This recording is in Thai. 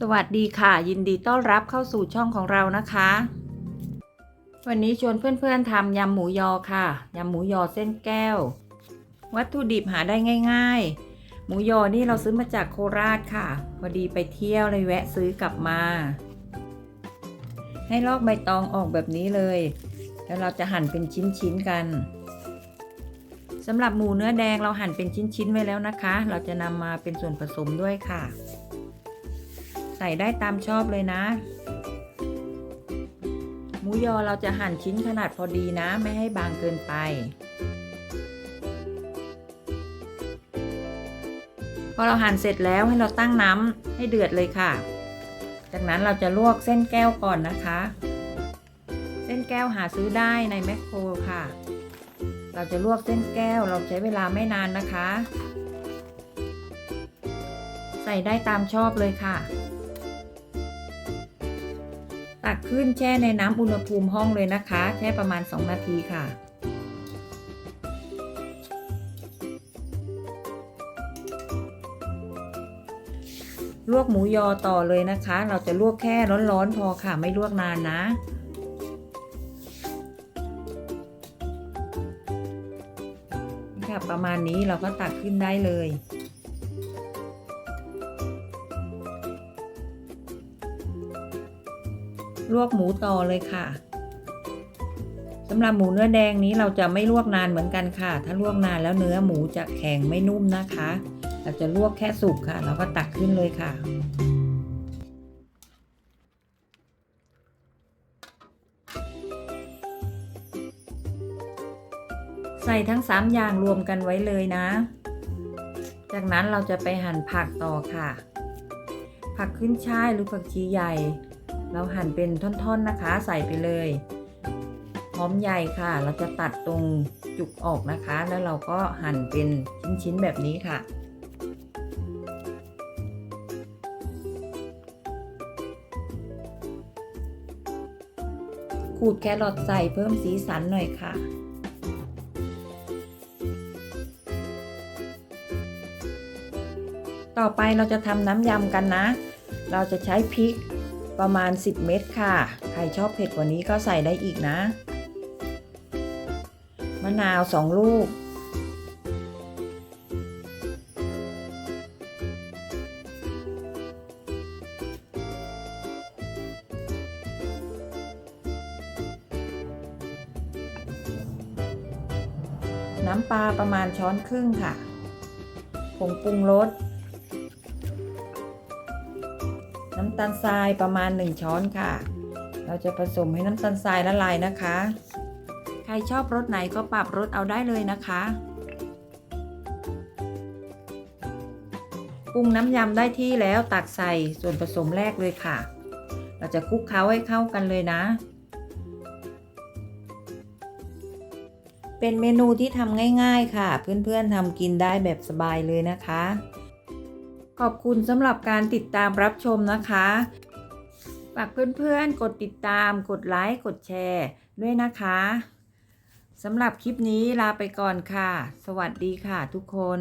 สวัสดีค่ะ ยินดีต้อนรับเข้าสู่ช่องของเรานะคะ วันนี้ชวนเพื่อนๆทำยำหมูยอค่ะยำหมูยอเส้นแก้ว วัตถุดิบหาได้ง่าย ๆ หมูยอนี่เราซื้อมาจากโคราชค่ะพอดีไปเที่ยวเลยแวะซื้อกลับมา ให้ลอกใบตองออกแบบนี้เลย แล้วเราจะหั่นเป็นชิ้นๆกันสำหรับหมูเนื้อแดงเราหั่นเป็นชิ้นๆไว้แล้วนะคะ เราจะนำมาเป็นส่วนผสมด้วยค่ะ ส่ได้ตามชอบเลยนะ หมูยอเราจะหั่นชิ้นขนาดพอดีนะ ไม่ให้บางเกินไปพอเราหั่นเสร็จแล้วให้เราตั้งน้ำให้เดือดเลยค่ะ จากนั้นเราจะลวกเส้นแก้วก่อนนะคะ เส้นแก้วหาซื้อได้ในแมคโครค่ะ เราจะลวกเส้นแก้วเราใช้เวลาไม่นานนะคะ ใส่ได้ตามชอบเลยค่ะ ตักขึ้นแช่ในน้ำอุณหภูมิห้องเลยนะคะ แช่ประมาณ 2 นาทีค่ะ ลวกหมูยอต่อเลยนะคะ เราจะลวกแค่ร้อนๆพอค่ะ ไม่ลวกนานนะค่ะประมาณนี้เราก็ตักขึ้นได้เลย ลวกหมูต่อเลยค่ะสำหรับหมูเนื้อแดงนี้เราจะไม่ลวกนานเหมือนกันค่ะ ถ้าลวกนานแล้วเนื้อหมูจะแข็งไม่นุ่มนะคะ เราจะลวกแค่สุกค่ะ เราก็ตักขึ้นเลยค่ะใส่ทั้ง 3 อย่างรวมกันไว้เลยนะ จากนั้นเราจะไปหั่นผักต่อค่ะ ผักขึ้นช่ายหรือผักชีใหญ่ เราหั่นเป็นท่อนๆนะคะ ใส่ไปเลยหอมใหญ่ค่ะ เราจะตัดตรงจุกออกนะคะ แล้วเราก็หั่นเป็นชิ้นๆแบบนี้ค่ะขูดแครอทใส่เพิ่มสีสันหน่อยค่ะ ต่อไปเราจะทำน้ำยำกันนะ เราจะใช้พริก ประมาณ 10 เม็ดค่ะ ใครชอบเผ็ดกว่านี้ก็ใส่ได้อีกนะ มะนาว 2 ลูก น้ำปลาประมาณช้อนครึ่งค่ะ ผงปรุงรส น้ำตาลทรายประมาณ 1 ช้อนค่ะ เราจะผสมให้น้ำตาลทรายละลายนะคะ ใครชอบรสไหนก็ปรับรสเอาได้เลยนะคะปรุงน้ำยำได้ที่แล้วตักใส่ส่วนผสมแรกเลยค่ะ เราจะคลุกเคล้าให้เข้ากันเลยนะ เป็นเมนูที่ทำง่าย ๆ ค่ะ เพื่อนๆทำกินได้แบบสบายเลยนะคะ ขอบคุณสำหรับการติดตามรับชมนะคะ ฝากเพื่อนๆ กดติดตาม กดไลค์ กดแชร์ด้วยนะคะสำหรับคลิปนี้ลาไปก่อนค่ะ สวัสดีค่ะทุกคน